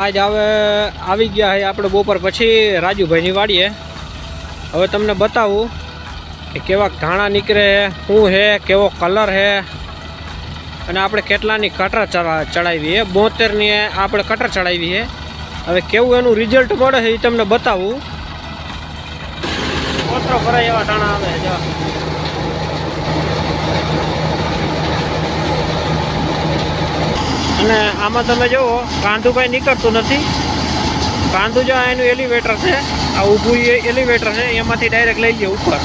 આજ હવે આવી ગયા છે આપણે બપોર પછી રાજુભાઈની વાડીએ. હવે તમને બતાવું કે કેવા ધાણા નીકળે, શું છે કેવો કલર છે અને આપણે કેટલાની કટર ચડા, ચડાવી છે? બોતેરની આપણે કટર ચડાવી છે. હવે કેવું એનું રિઝલ્ટ મળે છે એ તમને બતાવું. કોતરો ભરાય એવા ધાણા આવે છે અને આમાં તમે જુઓ કાંદુ કાંઈ નીકળતું નથી. કાંદુ જો એનું એલિવેટર છે. આ ઊભું એલિવેટર છે. એમાંથી ડાયરેક્ટ લઈ જાય ઉપર.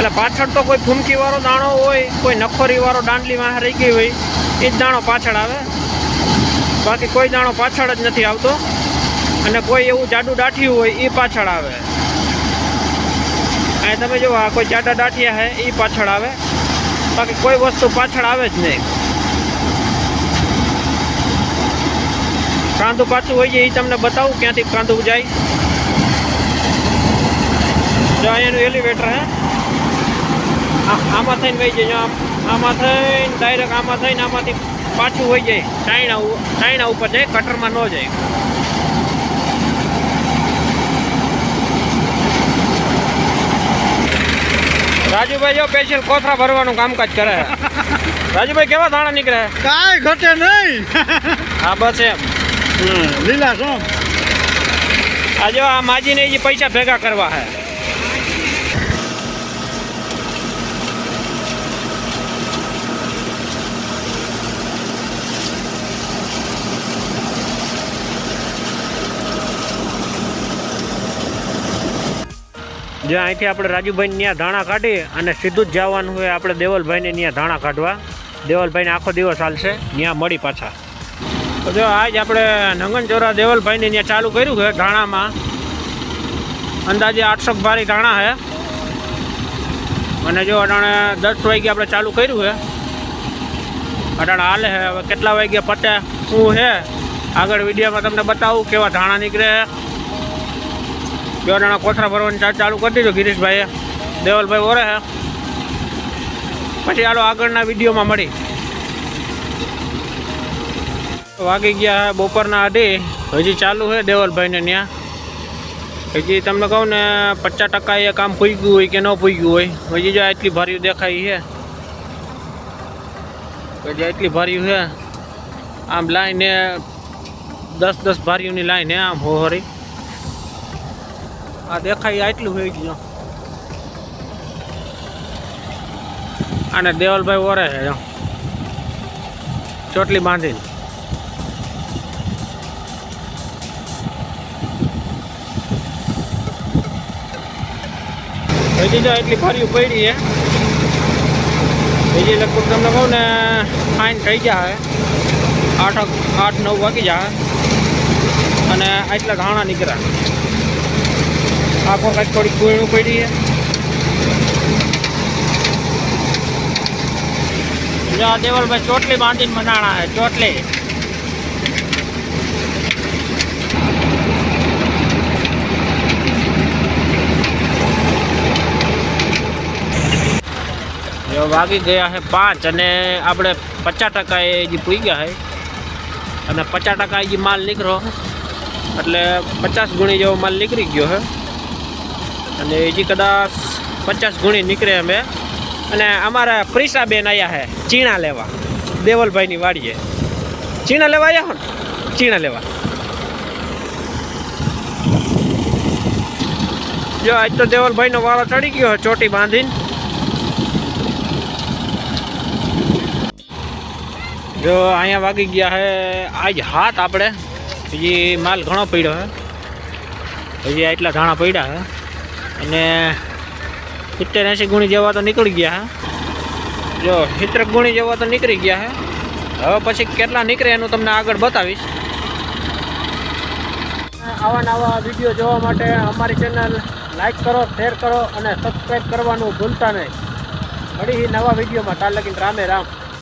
એટલે પાછળ તો કોઈ ફૂમકીવાળો દાણો હોય, કોઈ નખોરીવાળો દાંડલીમાં રહી ગઈ હોય એ જ દાણો પાછળ આવે. બાકી કોઈ દાણો પાછળ જ નથી આવતો. અને કોઈ એવું જાડું દાઠિયું હોય એ પાછળ આવે. અને તમે જુઓ, આ કોઈ જાડા દાઠિયા હે એ પાછળ આવે. બાકી કોઈ વસ્તુ પાછળ આવે જ નહીં. કાંદુ પાછું હોય છે એ તમને બતાવું ક્યાંથી કાંદુ જાય. જો અહીંયાનું એલિવેટર હે. આમાં થઈને વહી જાય જો આમ આમાં થઈને ડાયરેક્ટ આમાં થઈને આમાંથી પાછું વહી જાય. ટાઈણા ટાઈણા ઉપર જાય કટરમાં ન જાય. રાજુભાઈ જો સ્પેશિયલ કોથરા ભરવાનું કામકાજ કરે. રાજુભાઈ કેવા દાણા નીકળે? કાંઈ ઘટે નહીં. હા બસ એમ. લીલા શું આજે આ માજીને જે પૈસા ભેગા કરવા હે. જો અહીંથી આપણે રાજુભાઈ ત્યાં ધાણા કાઢી અને સીધું જ જવાનું હોય આપણે દેવલભાઈને ત્યાં ધાણા કાઢવા. દેવલભાઈને આખો દિવસ ચાલશે ત્યાં મળી પાછા. તો જો આજ આપણે નંગનચોરા દેવલભાઈને ત્યાં ચાલુ કર્યું છે ધાણામાં. અંદાજે આઠસો ભારી ધાણા છે. અને જો અટાણે દસ વાગે આપણે ચાલુ કર્યું છે. અટાણે હાલે છે. હવે કેટલા વાગ્યા પતે, શું છે? આગળ વિડીયોમાં તમને બતાવું કેવા ધાણા નીકળે જો જણા કોથરા ભરવાની ચા ચાલુ કરી દીધો ગિરીશભાઈએ. દેવલભાઈ ઓરે હે. પછી ચાલો આગળના વિડીયોમાં મળી. વાગી ગયા બપોરના અઢી. હજી ચાલુ છે દેવલભાઈને ત્યાં હજી તમને કહું ને પચાસ ટકા એ કામ પૂગ્યું હોય કે ન પૂગ્યું હોય. હજી જો એટલી ભર્યું દેખાય છે. હજી એટલી ભાર્યું છે. આમ લાઈને દસ દસ ભાર્યુંની લાઈન આમ હોરી. આ દેખાય આટલું હોય ગયું. અને દેવલભાઈ ઓરે છે. ચોટલી બાંધીને. હજી જો એટલી ફર્યું પડી છે બીજી લગભગ તમને કહું ને ફાઇન થઈ જાય આઠ આઠ, નવ વાગી જાય અને આટલા ઘાણા નીકળ્યા. આખો કાંઈ થોડીક ગુણું પડી જો દેવલભાઈ ચોટલી બાંધીને મનાણા છે, ચોટલી. વાગી ગયા છે પાંચ અને આપણે પચાસ ટકા એ જે પૂઈ ગયા છે. અને પચાસ ટકા જે માલ નીકળ્યો. એટલે પચાસ ગુણી જેવો માલ નીકળી ગયો છે. અને હજી કદાચ પચાસ ગુણી નીકળે અમે. અને અમારા પ્રિસાબેન આવ્યા છે ચીણા લેવા. દેવલભાઈની વાડીએ. ચીણા લેવા આવ્યા હો ને? ચીણા લેવા. જો, આજ તો દેવલભાઈનો વાળો ચડી ગયો ચોટી બાંધીને. જો, અહીંયા વાગી ગયા છે આજ હાથ આપણે. હજી માલ ઘણો પડ્યો છે હજી આટલા ધાણા પડ્યા છે અને સિત્તેર એંસી ગુણી જેવા તો નીકળી ગયા હા. જો સિત્તેર ગુણી જેવા તો નીકળી ગયા છે હવે પછી કેટલા નીકળે એનું તમને આગળ બતાવીશ. આવા નવા વીડિયો જોવા માટે અમારી ચેનલ લાઈક કરો, શેર કરો અને સબસ્ક્રાઈબ કરવાનું ભૂલતા નહીં. મળી નવા વિડીયોમાં તાર લગીને રામે રામ.